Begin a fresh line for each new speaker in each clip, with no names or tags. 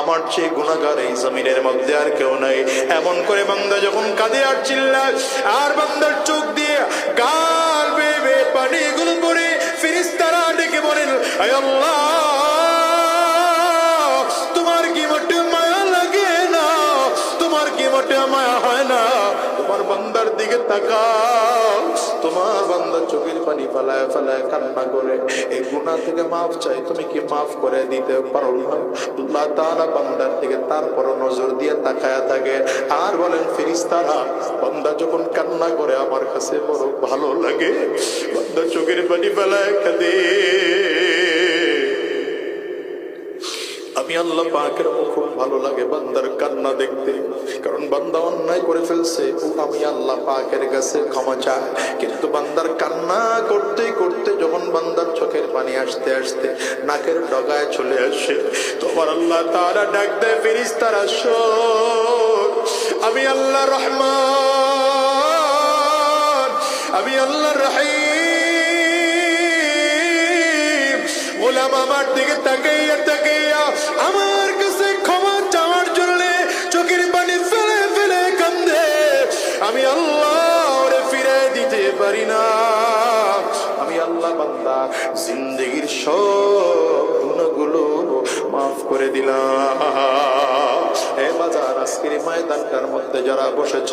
আমার চেয়ে গুণাগার এই জমিনের মধ্যে আর কেউ নাই। এমন করে বান্দা যখন কাঁদে আর চিল্লায়, আর বান্দার চোখ দিয়ে গাল বেয়ে বেয়ে পানিগুলো পড়ে ফিরিস্তারা ডেকে বলেন তোমার কি মোটে মায়া লাগে না? তোমার কি মোটে মায়া হয় না? তোমার বান্দার দিকে তাকাও, তোমার চোখের পানি ফেলায় ফেলায় কান্না করে। এই গুণা থেকে মাফ চাই, তুমি কি মাফ করে দিতে পারো না? বান্দার থেকে তারপর নজর দিয়ে তাকায় থাকে। আর বলেন ফেরিস্তারা বান্দা যখন কান্না করে আমার কাছে বড় ভালো লাগে। বান্দা চোখের পানি ফেলায় কাঁদে। আমি আল্লাহ পাকের খুব ভালো লাগে বান্দার কান্না দেখতে। কারণ বান্দা অন্যায় করে ফেলছে আমি আল্লাহ পাকের কাছে ক্ষমা চাই। কিন্তু বান্দার কান্না করতে করতে যখন বান্দার চোখের পানি আসতে আসতে নাকের ডগায় চলে আসে, তোমার আল্লাহ তারা ডাক ফিরিস তারা আমি আল্লাহ রহমান, আমি আল্লাহ রহিম। গোলাম আমার দিকে তাকাইয়া বান্দা, জিন্দগির সব গুণগুলো মাফ করে দিলাম। এ বাজার, আজকের ময়দানটার মধ্যে যারা বসেছ,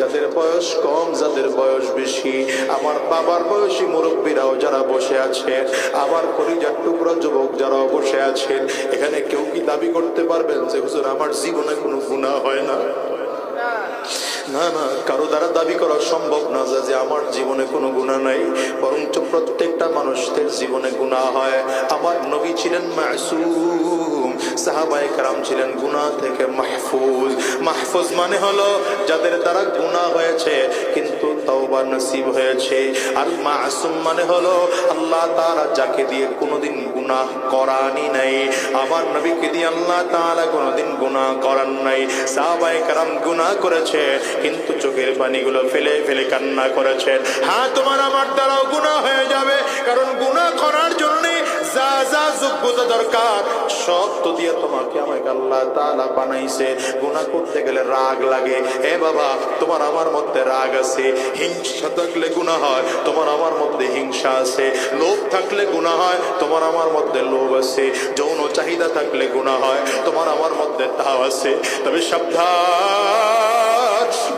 যাদের বয়স কম, যাদের বয়স বেশি, আমার বাবার বয়সী মুরব্বীরাও যারা বসে আছেন, আমার পরিজার টুকরো যুবক যারাও বসে আছেন, এখানে কেউ কি দাবি করতে পারবেন যে, হুজুর, আমার জীবনে কোনো গুণা হয় না? না না, কারও দ্বারা দাবি করা সম্ভব না যে আমার জীবনে কোনো গুণা নাই, বরঞ্চ প্রত্যেকটা মানুষদের জীবনে গুণা হয়। আমার নবী ছিলেন মাসুম। সাহাবায়ে কারাম ছিলেন গুণা থেকে মাহফুজ। মাহফুজ মানে হলো যাদের দ্বারা গুণা হয়েছে, কিন্তু তওবা নসিব হয়েছে। আর মাসুম মানে হলো আল্লাহ তাআলা যাকে দিয়ে কোনোদিন গুনাহ করানি নাই। আমার নবীকে দিয়ে আল্লাহ তাআলা কোনোদিন গুনাহ করান নাই। সাহাবায়ে কারাম গুনাহ করেছে, কিন্তু চোখের পানিগুলো ফেলে ফেলে কান্না করেছেন। হ্যাঁ তোমার আমার দ্বারাও গুনাহ হয়ে যাবে, কারণ গুনাহ করার জন্য যা দরকার। সব দিয়ে তোমাকে আমাকে আল্লাহ তাআলা বানাইছে। গুনাহ করতে গেলে রাগ লাগে। এ বাবা, তোমার আমার মধ্যে রাগ আছে। হিংসা থাকলে গুনাহ হয়, তোমার আমার মধ্যে হিংসা আছে। লোভ থাকলে গুনাহ হয়, তোমার আমার মধ্যে লোভ আছে। যৌন চাহিদা থাকলে গুনাহ হয়, তোমার আমার মধ্যে তাও আছে। তবে সাবধান।